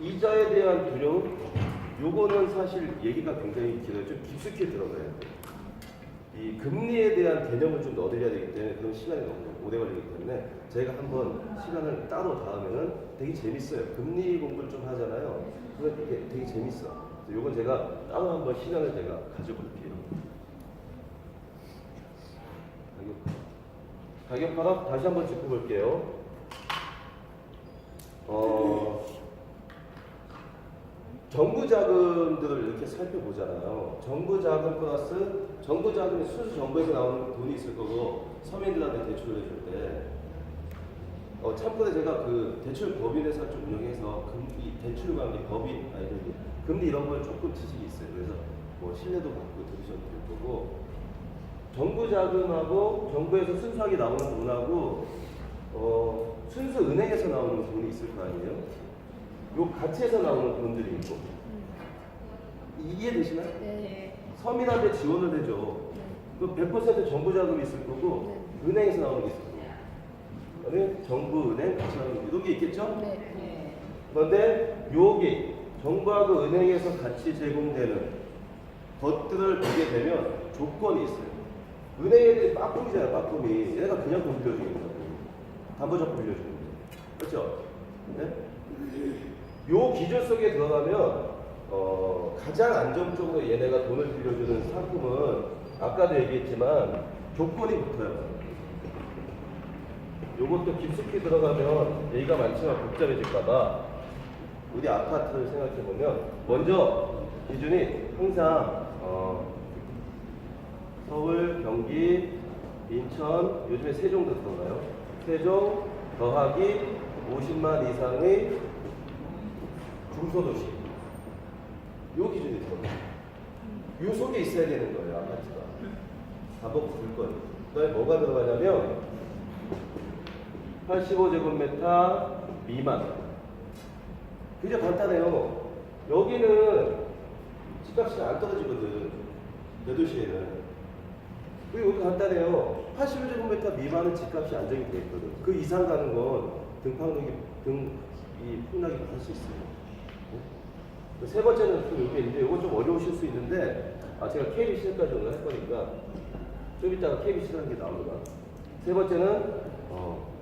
이자에 대한 두려움, 요거는 사실 얘기가 굉장히 길어요. 좀 깊숙이 들어가야 돼요. 이 금리에 대한 개념을 좀 넣어드려야 되기 때문에 그런 시간이 너무 오래 걸리기 때문에 저희가 한번 시간을 따로 닿으면은 되게 재밌어요. 금리 공부를 좀 하잖아요. 그건 되게, 되게 재밌어. 요건 제가 따로 한번 시간을 제가 가져볼게요. 가격, 가격 하락 다시 한번 짚어볼게요. 어, 정부 자금들을 이렇게 살펴보잖아요. 정부 자금 플러스 정부 자금이 순수 정부에서 나오는 돈이 있을 거고 서민들한테 대출을 해줄 때 어, 참고로 제가 그 대출 법인회사 좀 운영해서 금리 대출 관리 법인 아니 저기 금리 이런 걸 조금 지식이 있어요. 그래서 뭐 신뢰도 받고 들으셔도 될 거고 정부 자금하고 정부에서 순수하게 나오는 돈하고 어, 순수 은행에서 나오는 돈이 있을 거 아니에요? 요 가치에서 나오는 돈들이 있고 이해되시나요? 네. 서민한테 지원을 해줘. 그 100% 정부 자금이 있을 거고 은행에서 나오는 게 있을 거고. 그다음에 정부 은행 같이 나오는 게 이런 게 있겠죠? 네. 네. 그런데 여기 정부하고 은행에서 같이 제공되는 것들을 보게 되면 조건이 있어요. 은행애들이 빠꿈이잖아요, 빠꿈이. 얘가 그냥 돈 빌려주는 거고. 담보적 빌려주는 거. 그렇죠? 네? 요 기준 속에 들어가면 어, 가장 안정적으로 얘네가 돈을 빌려주는 상품은 아까도 얘기했지만 조건이 붙어요. 요것도 깊숙이 들어가면 얘기가 많지만 복잡해질까봐 우리 아파트를 생각해 보면 먼저 기준이 항상 어, 서울, 경기, 인천, 요즘에 세종도 들어가요. 세종 더하기 50만 이상의 중소도시. 요 기준이 들어가요. 요 속에 있어야 되는 거예요, 아파트가. 반복 불건. 그 다음에 뭐가 들어가냐면 85제곱미터 미만. 굉장히 간단해요. 여기는 집값이 안 떨어지거든. 대도시에는. 그리고 여기 간단해요. 81제곱미터 미만은 집값이 안정이 돼 있거든. 그 이상 가는 건 등판력이 등 이 폭락이 할수 있어요. 그세 번째는 또 여기 있는데 이거 좀 어려우실 수 있는데 아 제가 KBC까지 오늘 할 거니까 좀 이따가 KBC라는 게 나옵니다. 세 번째는 어,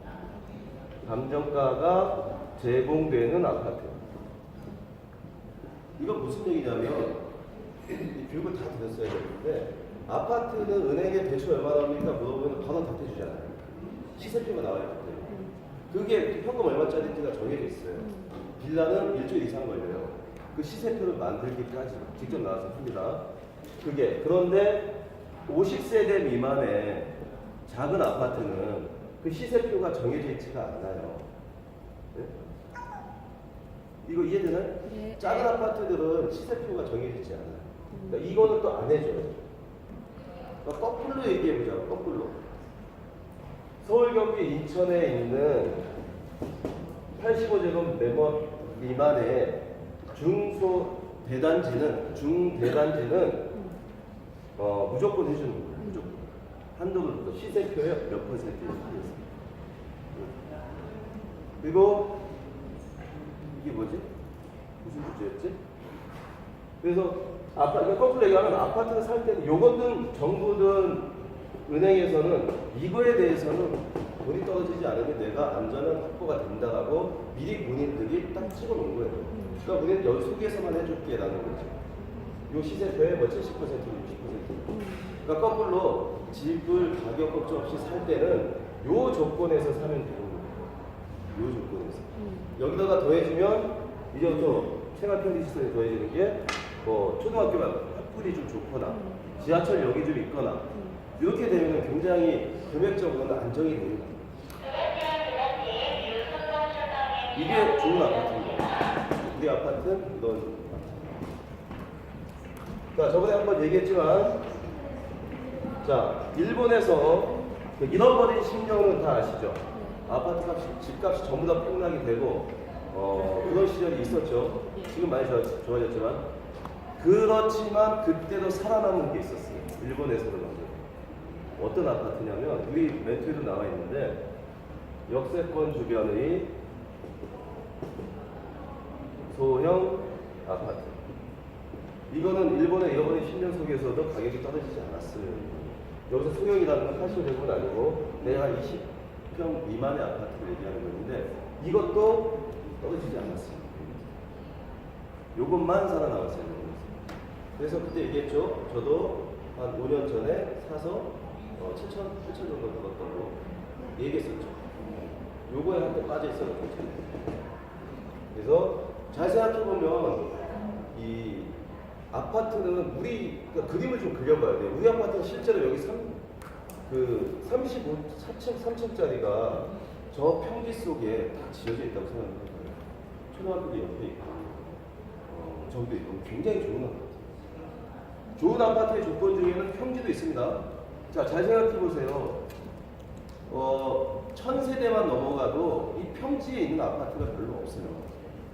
감정가가 제공되는 아파트. 이건 무슨 얘기냐면 이 교육을 다 들었어야 되는데 아파트는 은행에 대출 얼마 나옵니까 물어보면 바로 답해 주잖아요. 시세표가 나와요 그때. 그게 현금 얼마짜리인지가 정해져 있어요. 빌라는 일주일 이상 걸려요. 그 시세표를 만들기까지 직접 나와서 풉니다. 그게 그런데 50세대 미만의 작은 아파트는 그 시세표가 정해져 있지가 않아요. 네? 이거 이해되나요? 네. 작은 아파트들은 시세표가 정해져 있지 않아요. 그러니까 이거는 또 안 해줘요. 그러니까 거꾸로 얘기해보자, 거꾸로. 서울, 경기, 인천에 있는 85제곱 메모 미만의 중소 대단지는 중대단지는 어, 무조건 해주는 거예요. 무조건 한도를 둬 시세표의 몇 퍼센트 이상. 그리고 이게 뭐지? 무슨 주제였지? 그래서 아파 그러니까 거꾸로 얘기하면 아파트를 살 때는 요거든 정부든 은행에서는 이거에 대해서는 돈이 떨어지지 않으면 내가 안전한 확보가 된다라고 미리 본인들이 딱 찍어 놓은 거예요. 그러니까 우리는 여기 속에서만 해줄게라는 거죠. 요 시세표의 뭐 70%, 60%. 그러니까 거꾸로 집을 가격 걱정 없이 살 때는 요 조건에서 사면 되는 거예요. 요 조건에서. 여기다가 더해주면 이제부터 생활 편의 시설에 더해지는 게 뭐 초등학교가 학군이 좀 좋거나 지하철역이 좀 있거나 이렇게 되면 굉장히 금액적으로는 안정이 됩니다. 이게 좋은 아파트입니다. 우리 아파트는 이런 자 저번에 한번 얘기했지만 자 일본에서 그 잃어버린 심령은 다 아시죠? 아파트 값이 집값이 전부 다 폭락이 되고 어, 그런 시절이 있었죠. 지금 많이 좋아, 좋아졌지만 그렇지만 그때도 살아남은 게 있었어요. 일본에서도. 어떤 아파트냐면 우리 멘트에도 나와 있는데 역세권 주변의 소 도로형 아파트. 이거는 일본의 잃어버린 10년 속에서도 가격이 떨어지지 않았어요. 여기서 소형이라는 건 80제곱은 아니고 내가 20평 미만의 아파트를 얘기하는 건데 이것도 떨어지지 않았어요. 요것만 살아남았어요. 그래서 그때 얘기했죠. 저도 한 5년 전에 사서 어, 7천, 8천 정도 들었다고 얘기했었죠. 요거에 한테 빠져 있어가지고. 그래서 잘 생각해보면 이 아파트는 우리 그러니까 그림을 좀 그려봐야 돼요. 우리 아파트는 실제로 여기 3, 그 35, 4층, 3층짜리가 저 평지 속에 다 지어져 있다고 생각해요. 초등학교도 옆에 있고, 어, 저기도 있고 굉장히 좋은 아파트. 좋은 아파트의 조건 중에는 평지도 있습니다. 자, 잘 생각해 보세요. 어, 천 세대만 넘어가도 이 평지에 있는 아파트가 별로 없어요.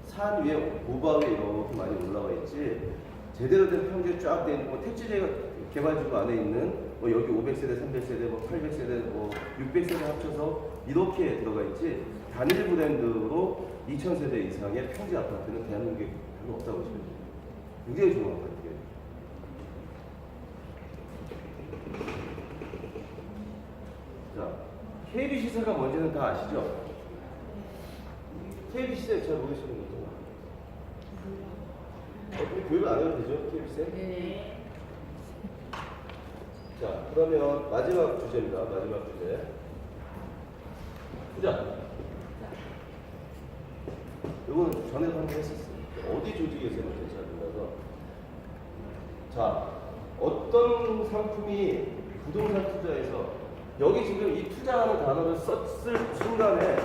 산 위에 고바 위에 이렇게 많이 올라와 있지. 제대로 된 평지에 쫙 돼 있는 뭐 택지제 개발지구 안에 있는 뭐 여기 500세대, 300세대, 뭐 800세대, 뭐 600세대 합쳐서 이렇게 들어가 있지. 단일 브랜드로 2,000세대 이상의 평지 아파트는 대한민국에 별로 없다고 보시면 돼요. 굉장히 좋은 아파트예요. 자, KB 시세가 뭔지는 다 아시죠? KB 시세 잘 모르시는 거 죠? 어, 우리 교육을 안 해도 되죠? 시세? 네. 자, 그러면 마지막 주제입니다. 마지막 주제. 투자. 이거는 전에도 한번 했었어요. 어디 조직에서 했는지 잘 몰라서. 자, 어떤 상품이 부동산 투자에서 여기 지금 이 투자하는 단어를 썼을 순간에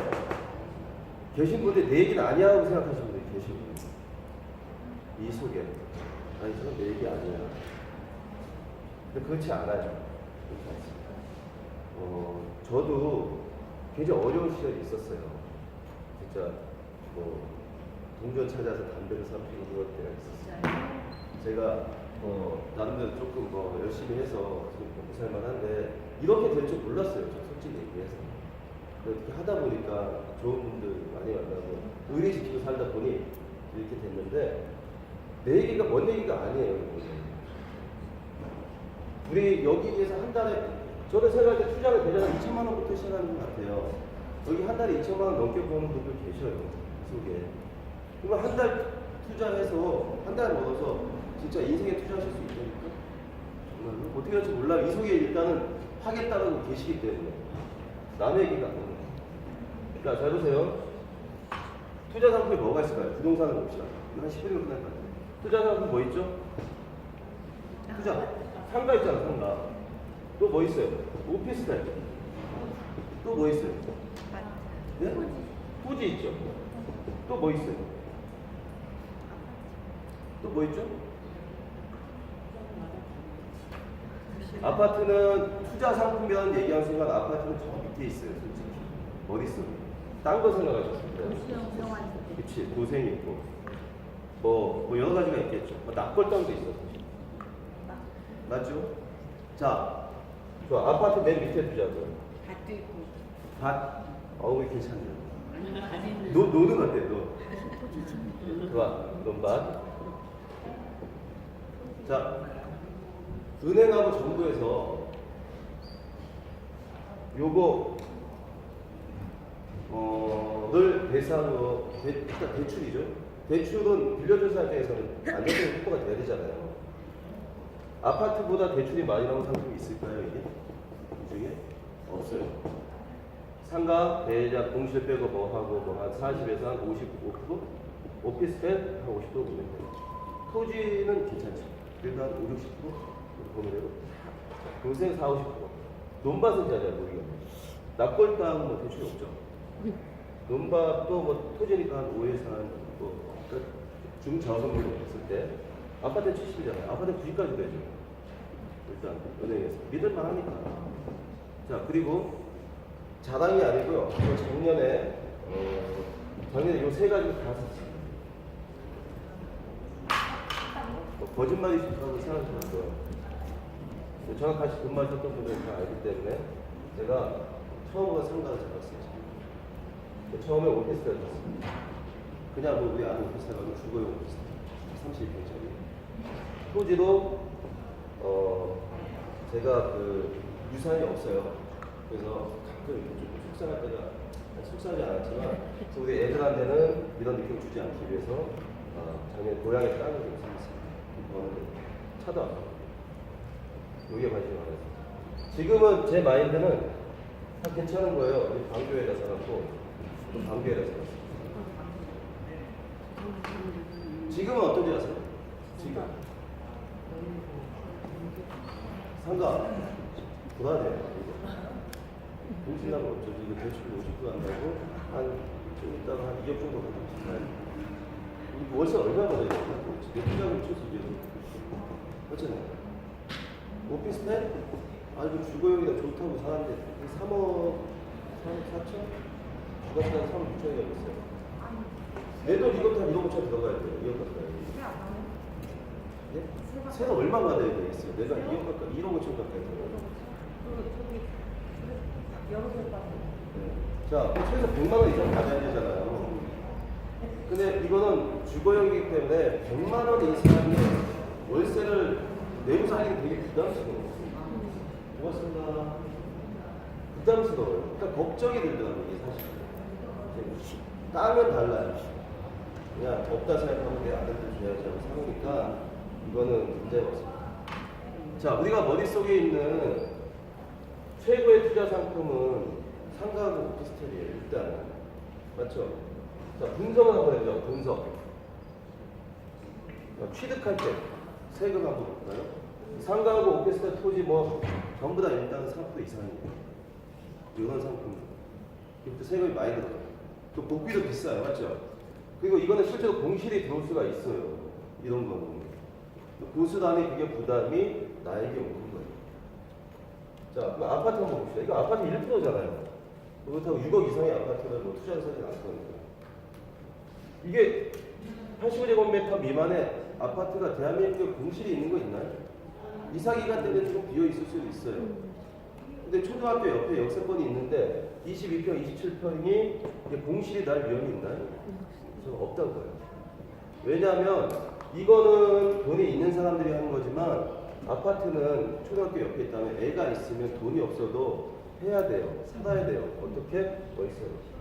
계신 분들 내 얘기는 아니야 하고 계시고 이 속에. 아니 저는 내 얘기 아니야. 근데 그렇지 않아요. 그렇지 않습니다. 어, 저도 굉장히 어려운 시절이 있었어요. 진짜 뭐 동전 찾아서 담배를 삼키고 그럴 때가 있었어요. 제가 어, 나름대로 조금 뭐 열심히 해서 지금 먹고 살만한데 이렇게 될 줄 몰랐어요. 저 솔직히 얘기해서. 어떻게 하다 보니까 좋은 분들 많이 만나고 의리 지키고 살다 보니 이렇게 됐는데 내 얘기가 뭔 얘기가 아니에요. 우리 여기에서 한 달에 저는 생각할 때 투자를 대략 2천만 원부터 시작하는 것 같아요. 여기 한 달에 2천만 원 넘게 버는 분들 계셔요. 그 속에. 그러면 한 달 투자해서 한달 벌어서 진짜 인생에 투자하실 수 있다니까? 정말로? 어떻게 할지 몰라. 이 속에 일단은 하겠다고 계시기 때문에. 남의 얘기가 아니에요. 자, 잘 보세요. 투자 상품이 뭐가 있을까요? 부동산을 봅시다. 한 10분이 끝날 것 같아요. 투자 상품 뭐 있죠? 투자. 상가 있잖아, 상가. 또 뭐 있어요? 오피스텔. 또 뭐 있어요? 네? 토지 있죠? 또 뭐 있어요? 또 뭐 있죠? 아파트는 투자 상품이라는 얘기하는 순간 아파트는 저 밑에 있어요, 솔직히. 머릿속에. 딴거 생각하셨습니다. 도시형 생활. 그치, 도생이 있고. 뭐, 뭐 여러 가지가 있겠죠. 뭐 낙골당도 있어. 맞죠? 자, 좋아. 아파트 맨 밑에 두자고요. 밭도 있고. 밭, 어우, 괜찮네요. 노, 노는 어때, 노? 좋아, 논밭. 자, 은행하고 정부에서 요거, 어, 를 대상으로, 대, 일단 대출이죠. 대출은 빌려준 입장에서는 안정적인 확보가 돼야 되잖아요. 아파트보다 대출이 많이 나온 상품이 있을까요, 이게? 이 중에? 없어요. 상가, 대작, 공실 빼고 뭐 하고 뭐 한 40에서 한 55%? 오피스텔 한 50% 보면 돼요. 토지는. 그래도 한 5, 60% 보면 되고. 동생 4, 50%. 논밭은 자리야, 우리가. 납골 땅은 뭐 대출이 없죠. 논밭도 뭐 토지니까 한 5에서 한 중저성비로 했을 때 아파트 70이잖아요. 아파트 90까지 되죠. 일단 은행에서 믿을만 하니까. 자 그리고 자랑이 아니고요. 저 작년에 어, 작년에 이 세 가지를 다 샀어요. 뭐 거짓말이 좋다고. 저랑 같이 근무하셨던 분들은 다 알기 때문에 제가 처음으로 상가를 잡았어요. 처음에 샀어요. 그냥 뭐 우리 아는 오피스텔 가면 주거용 오피스텔 32평짜리 토지도 어 제가 그 유산이 없어요. 그래서 가끔 좀 속상할 때가 속상하지 않았지만 우리 애들한테는 이런 느낌 주지 않기 위해서 어, 작년 고향에 땅을 좀 샀어요. 이거는 차도 안 가고 여기에 관심이 많아서 지금은 제 마인드는 다 괜찮은 거예요. 방교에다 살았고 또 방교에다 살았어요. 지금은 어떤지 아세요? 지금 상가 불안해요. 동신나고 어쩌지 이거 대출 50도 한다고 한 좀 있다가 한 2억 정도 받으면 이거 월세 얼마 받아야 되나? 몇 주장을 쳐서 이게 그렇잖아요. 오피스텔? 아주 주거용이다 좋다고 사는데 3억 3억 4천? 주가시간 3억 6천이가 있어요. 내돈 이것도 한 1억 5천 들어가야 돼요. 2억 가까이. 예? 세가 얼마 받아야 되겠어요? 내가 2억 가까이, 1억 5천 가까이 들어가요. 네. 자, 최소 100만 원 이상 받아야 되잖아요. 근데 이거는 주거용이기 때문에 100만 원 이상의 월세를 내고 살기는 되게 부담스러워요. 고맙습니다. 부담스러워요. 그러니까 걱정이 들더라고요, 이게 사실. 땅은 달라요. 그냥 없다 생각하면 내 아들들 줘야지 하고 사놓으니까 이거는 문제가 없습니다. 자, 우리가 머릿속에 있는 최고의 투자 상품은 상가하고 오피스텔이에요, 일단. 맞죠? 자, 분석을 한번 해보죠, 분석. 자, 취득할 때 세금 한번 볼까요? 상가하고 오피스텔 토지 뭐 전부 다 일단 3% 이상이에요. 이런 상품. 이것도 세금이 많이 들어가요. 또 복비도 비싸요, 맞죠? 그리고 이거는 실제로 공실이 들어올 수가 있어요. 이런 거는. 보수단이 그게 부담이 나에게 오는 거예요. 자, 그럼 아파트 한번 봅시다. 이거 아파트 1%잖아요. 그렇다고 6억 이상의 아파트를 뭐 투자를 사지 않거든요. 이게 85제곱미터 미만의 아파트가 대한민국에 공실이 있는 거 있나요? 이사 기간 때문에 좀 비어 있을 수도 있어요. 근데 초등학교 옆에 역세권이 있는데 22평, 27평이 공실이 날 위험이 있나요? 저는 없다고 봐요. 왜냐하면 이거는 돈이 있는 사람들이 하는 거지만 아파트는 초등학교 옆에 있다면 애가 있으면 돈이 없어도 해야 돼요. 살아야 돼요. 어떻게? 월세로.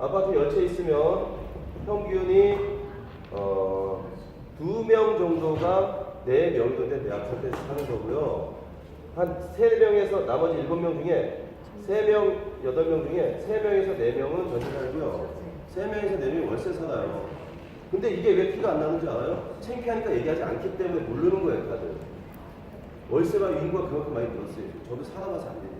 아파트 열채 있으면 평균이 어, 두 명 정도가 네 명도 된내 아파트에서 사는 거고요. 한 세 명에서 나머지 일곱 명 중에 세 명, 여덟 명 중에 세 명에서 네 명은 전세 살고요. 세 명에서 네 월세 살아요. 근데 이게 왜 피가 안 나는지 알아요? 창피하니까 얘기하지 않기 때문에 모르는 거예요, 다들. 월세가 인구가 그만큼 많이 늘었어요. 저도 살아봐서 안 되니까.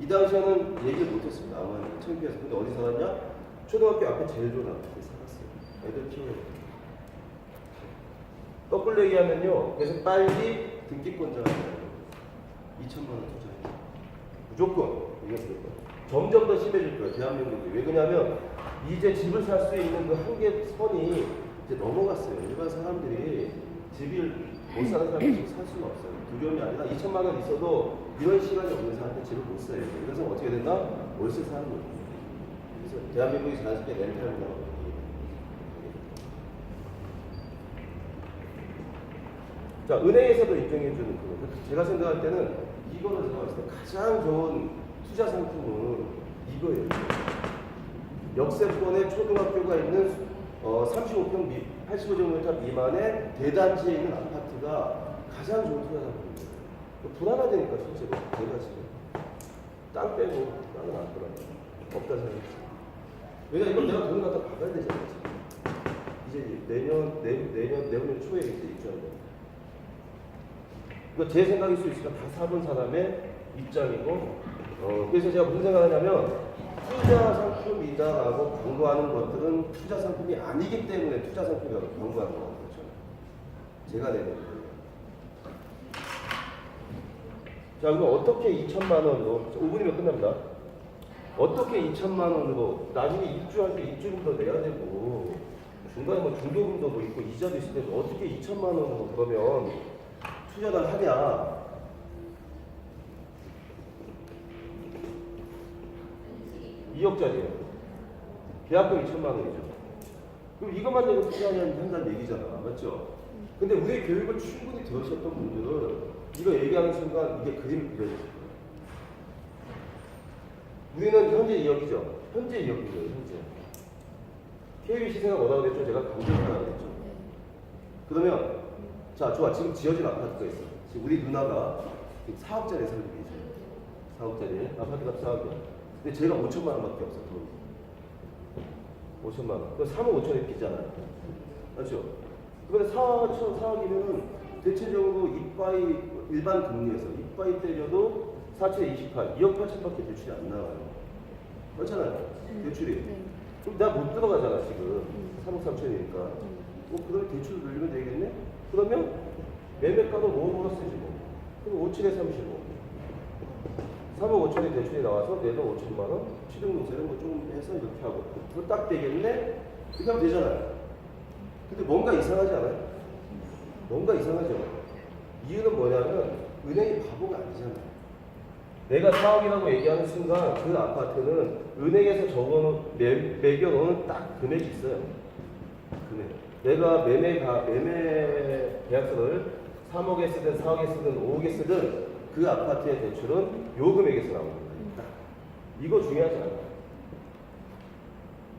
이 당시에는 얘기를 못했습니다. 아마 창피해서. 근데 어디 살았냐? 초등학교 앞에 제일 좋은 아파트에 살았어요. 애들 키워요. 거꾸로 얘기하면요. 그래서 빨리 등기권자가 돼요. 2천만 원 투자해요. 무조건 이게 거예요. 점점 더 심해질 거예요. 대한민국이. 왜 그러냐면 이제 집을 살 수 있는 그 한계 선이 이제 넘어갔어요. 일반 사람들이 집을 못 사는 사람이 지금 살 수가 없어요. 두려움이 아니라 2천만 원 있어도 이런 시간이 없는 사람한테 집을 못 사요. 그래서 어떻게 된다? 월세 사는 거예요. 그래서 대한민국이 자연스럽게 렌탈을 나오고 자, 은행에서도 인정해 주는 그거. 제가 생각할 때는 이거는 제가 봤을 때 가장 좋은 투자 상품은 이거예요. 역세권에 초등학교가 있는 어, 35평 미, 85제곱미터 미만의 대단지에 있는 아파트가 가장 좋은 투자 상품이에요. 불안하다니까 실제로 제가 지금 땅 빼고 땅은 안 돌아요. 없다 생각했어요. 왜냐 이건 내가 돈 갖다 박아야 되잖아. 이제 내년 내, 내년 내후년 초에 이제 거. 이거 제 생각일 수 있으니까 다 사본 사람의 입장이고 어, 그래서 제가 무슨 생각하냐면 투자 상품이다라고 광고하는 것들은 투자 상품이 아니기 때문에 투자 상품이라고 광고하는 거거든요. 제가 내는 거예요. 자, 그럼 어떻게 2천만 원으로 5분이면 끝납니다. 어떻게 2천만 원으로 나중에 입주할 때 입주금도 내야 되고 중간에 뭐 중도금도 뭐 있고 이자도 있을 텐데 어떻게 2천만 원으로 그러면 투자를 하냐? 이억짜리예요 계약금 2천만 원이죠. 그럼 이것만 내고 투자하면 한다는 얘기잖아. 맞죠? 근데 우리 교육을 충분히 들으셨던 분들은 이거 얘기하는 순간 이게 그림이 그려질 거예요. 우리는 현재 2억이죠. 현재 2억이죠. 현재. KBC 생각 원하고 됐죠. 제가 강조하라고 했죠. 그러면 자 좋아 지금 지어진 아파트가 있어. 지금 우리 누나가 4억짜리 살고 계세요. 4억짜리 아파트가 4억이야. 근데 제가 5천만 원밖에 없어 돈. 5천만 원. 그 3억 5천이 빚잖아요. 맞죠? 그런데 4억, 4억이면은 대체적으로 이빠이 일반 금리에서 이빠이 때려도 4천에 28, 2억 8천밖에 대출이 안 나와요. 그렇잖아요. 대출이. 네. 그럼 나못 들어가잖아 지금 3억 3천이니까. 어, 그러면 대출을 늘리면 되겠네? 그러면 매매가도 로우로 쓰지 뭐. 그럼 5층에 35. 3억 5천에 대출이 나와서 내도 5천만 원, 이런 거 조금 해서 이렇게 하고. 그거 딱 되겠네? 그렇게 하면 되잖아요. 근데 뭔가 이상하지 않아요? 뭔가 이상하죠? 이유는 뭐냐면 은행이 바보가 아니잖아요. 내가 4억이라고 얘기하는 순간 그 아파트는 은행에서 적어놓은 매, 매겨놓은 딱 금액이 있어요. 금액. 내가 매매 가 매매 계약서를 3억에 쓰든 4억에 쓰든 5억에 쓰든 그 아파트의 대출은 요 금액에서 나오는 거예요. 딱. 이거 중요하지 않아요.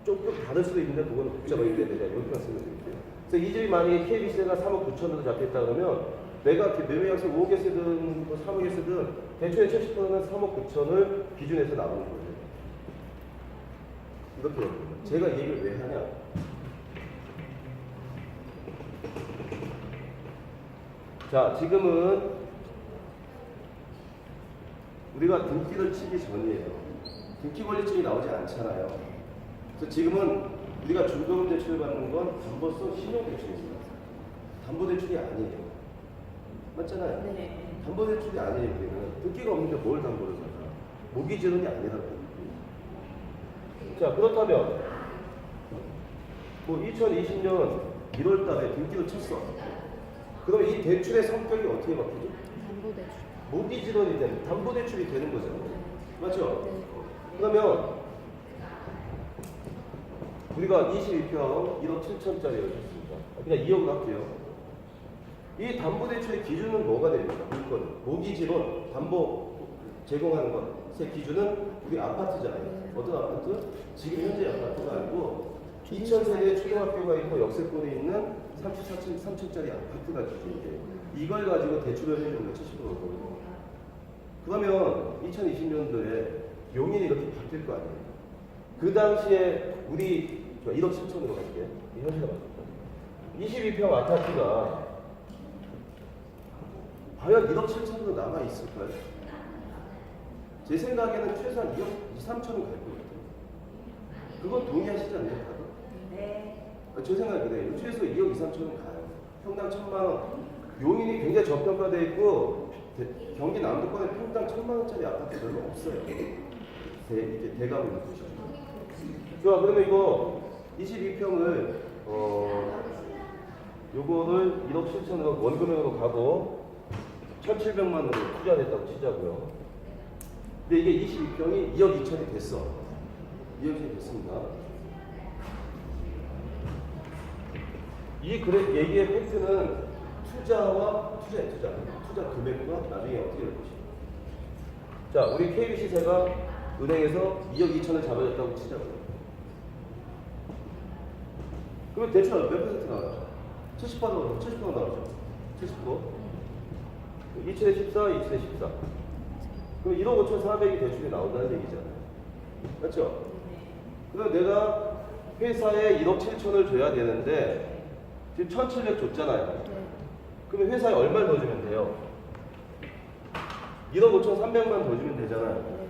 조금 다를 수도 있는데 그거는 복잡하기 때문에 제가 이렇게 말씀드릴게요. 그래서 이 집이 만약에 KBC가 3억 9천으로 잡혔다 그러면 내가 그 매매 약속 5억에 쓰든 뭐 3억에 쓰든 대출의 70%는 3억 9천을 기준에서 나오는 거예요. 이렇게 거예요. 제가 이 얘기를 왜 하냐? 자, 지금은 우리가 등기를 치기 전이에요. 등기 권리증이 나오지 않잖아요. 그래서 지금은 우리가 중도금 대출을 받는 건 담보성 신용대출입니다. 담보대출이 아니에요. 맞잖아요. 네. 담보대출이 아니에요. 우리는 등기가 없는데 뭘 담보를 받아? 모기지론이 아니라고. 자 그렇다면 뭐 2020년 1월달에 등기를 쳤어. 그럼 이 대출의 성격이 어떻게 바뀌죠? 담보대출. 모기지론이 되는 담보 대출이 되는 거잖아요. 맞죠? 네. 그러면 우리가 22평 1억 7천짜리를 줬습니다. 그냥 2억을 할게요. 이 담보 대출의 기준은 뭐가 됩니까? 물건, 모기지론, 담보 제공하는 것의 기준은 우리 아파트잖아요. 네. 어떤 아파트? 지금 현재 아파트가 아니고 2천세대 초등학교가 있고 역세권에 있는 34층, 3층짜리 아파트가 기준이에요. 이걸 가지고 대출을 해주는 게 70%거든요. 그러면 2020년도에 용인이 이렇게 바뀔 거 아니에요? 그 당시에 우리 저 1억 7천으로 갈게요. 이 현실에 맞습니다. 22평 아파트가 과연 1억 7천으로 남아 있을까요? 제 생각에는 최소한 2억 2, 3천은 갈것 같아요. 그건 동의하시지 않나요? 다들? 네. 아, 제 생각에 그래요. 최소 2억 2, 3천은 가요. 평당 1천만 원. 용인이 굉장히 저평가되어 있고 대- 경기 남부권에 평당 1천만 원짜리 아파트 별로 없어요. 대, 이게 대가로 있는 곳이죠. 좋아, 그러면 이거 22평을 어 요거를 1억 7천으로 원금액으로 가고 1,700만 원으로 투자됐다고 치자고요. 근데 이게 22평이 2억 2천이 됐어. 2억 2천이 됐습니다. 이 그래 얘기의 팩트는 투자와 투자의 투자, 투자 금액과 나중에 어떻게 될 것인가. 자, 우리 KB 시세가 은행에서 2억 2천을 잡아줬다고 치자고요. 그러면 대출 몇 퍼센트 나와요? 70% 70% 나오죠. 70%. 2천에 14, 2천에 14. 그럼 1억 5천 4백이 대출이 나온다는 얘기잖아요. 맞죠? 그럼 내가 회사에 1억 7천을 줘야 되는데 지금 1,700 줬잖아요. 네. 그러면 회사에 얼마를 더 주면 돼요? 1억 5천 3백만 더 주면 되잖아요. 네.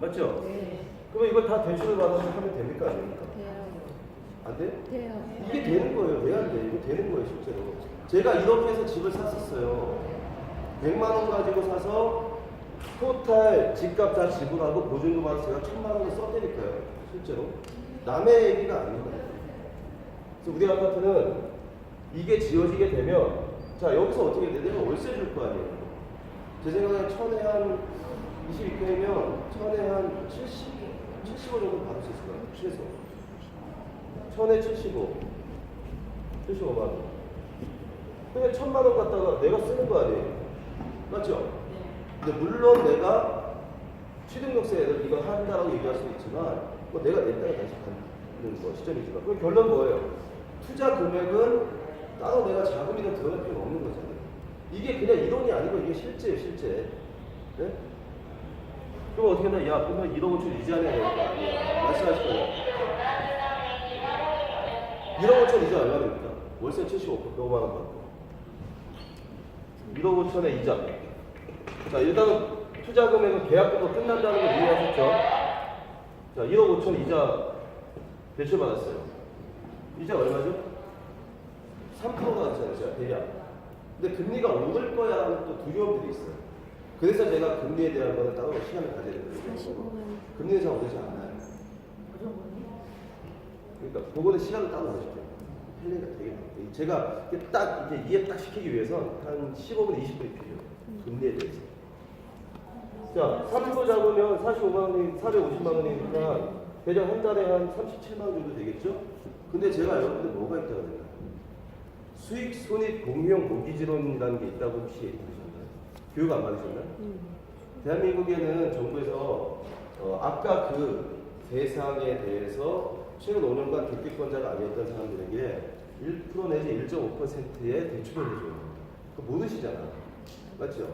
맞죠? 네. 그러면 이걸 다 대출을 받아서 하면 됩니까? 안 됩니까? 돼요. 안 돼? 돼요. 이게 되는 거예요. 왜 안 돼? 이거 되는 거예요, 실제로. 제가 이렇게 해서 집을 샀었어요. 100만 원 가지고 사서 토탈 집값 다 지불하고 보증금 받아서 제가 1000만 원을 써드릴까요? 실제로. 남의 얘기가 아닙니다. 그래서 우리 아파트는 이게 지어지게 되면 자 여기서 어떻게 돼? 내가 월세 줄 거 아니에요. 제 생각에 천에 한 22평이면 천에 한 70, 75 정도 받을 수 있을 것 같아요. 최소. 천에 75. 75만 원. 근데 천만 원 갖다가 내가 쓰는 거 아니에요? 맞죠? 네. 근데 물론 내가 취등록세를 이거 한다라고 얘기할 수도 있지만 뭐 내가 냈다가 다시 받는 거 시점이지만 그 결론 뭐예요? 투자 금액은 따로 내가 자금이나 들어갈 필요가 없는 거잖아요. 이게 그냥 이론이 아니고 이게 실제예요, 실제. 네? 그럼 어떻게 했나? 야, 그러면 1억 5천 이자 내야 될거 아니야? 말씀하실 거예요. 1억 5천 이자 얼마 됩니까? 월세 75%, 5만 원 받고. 1억 5천에 이자. 자, 일단은 투자 금액은 계약금으로 끝난다는 걸 이해하셨죠? 자, 1억 5천 이자 대출 받았어요. 이자 얼마죠? 3%가 났잖아요, 제가 대략. 근데 금리가 오를 거야라는 또 두려움들이 있어요. 그래서 제가 금리에 대한 거는 따로 시간을 가져야 되거든요. 금리는 잘 오르지 않아요. 그? 그러니까 그거는 시간을 따로 가질게요. 헬리가 되게 많아요. 제가 이게 딱 이제 이해 딱 시키기 위해서 한 15분, 20분이 필요해요. 금리에 대해서. 자, 3% 잡으면 45만 원이 450만 원이니까 대략 한 달에 한 37만 원 정도 되겠죠? 근데 제가 여러분들 뭐가 있다고 생각해요? 수익 손익 공유형 모기지론이라는 게 있다고 혹시 들으셨나요? 교육 안 받으셨나요? 대한민국에는 정부에서 어, 아까 그 대상에 대해서 최근 5년간 교육권자가 아니었던 사람들에게 1% 내지 1.5%의 대출을 해줘요. 그거 모르시잖아. 맞죠?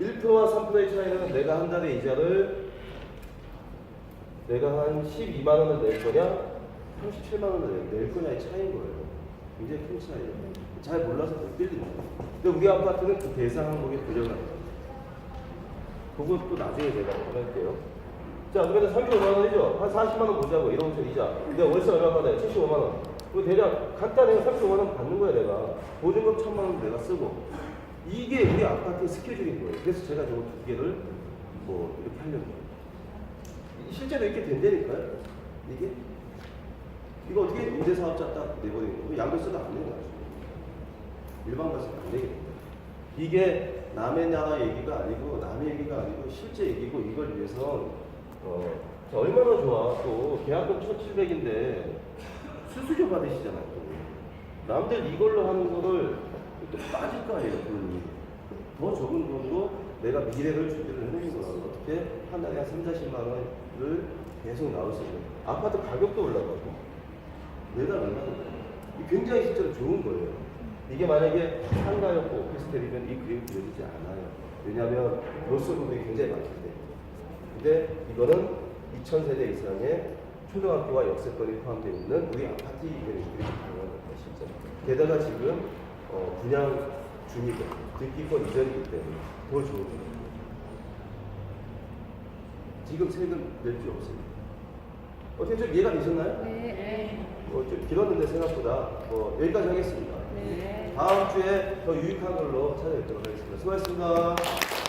1%와 3%의 차이는 내가 한 달에 이자를 내가 한 12만 원을 낼 거냐, 37만 원을 낼- 낼 거냐의 차이인 거예요. 굉장히 큰 차이예요. 잘 몰라서 못 빌리는 거예요. 근데 우리 아파트는 그 대상 항목에 고정을 합니다. 그것도 나중에 제가 할게요. 자, 그러면 35만 원이죠? 한 40만 원 보자고, 1억 5천 이자. 근데 월세 얼마 받아요? 75만 원. 그 대략 간단히 35만 원 받는 거야, 내가. 보증금 1000만 원 내가 쓰고. 이게 우리 아파트의 스케줄인 거예요. 그래서 제가 저거 두 개를 뭐 이렇게 하려고. 실제로 이렇게 된다니까요? 이게? 이거 어떻게 임대사업자 딱 내버리는 거 양도세도 안 내는 거죠. 일반 가서 안 내겠다. 이게 남의 나라 얘기가 아니고 남의 얘기가 아니고 실제 얘기고 이걸 위해서 어, 자, 얼마나 좋아 또 계약금 1700인데 수수료 받으시잖아요 또. 남들 이걸로 하는 거를 또 빠질 거 아니에요 돈이 더 적은 돈으로 내가 미래를 준비를 해놓은 거라고 어떻게 한 달에 한 3, 40만 원을 계속 나올 수 있는 아파트 가격도 올라가고 매달 얼마나 올라가요 굉장히 실제로 좋은 거예요 이게 만약에 상가였고 오피스텔이면 이 그림이 그려지지 않아요. 왜냐하면 로스분들이 굉장히 때문에. 근데 이거는 2,000세대 이상의 초등학교와 역세권이 포함되어 있는 우리 아파트 이름들이 가능한 겁니다, 실제. 게다가 지금 어, 분양 중이고 듣기권 이전이기 때문에 더 좋은 거예요. 지금 세금 낼 필요 없습니다. 어떻게 좀 이해가 되셨나요? 네. 어, 좀 길었는데 생각보다 뭐 여기까지 하겠습니다. 네. 다음 주에 더 유익한 걸로 찾아뵙도록 하겠습니다. 수고하셨습니다.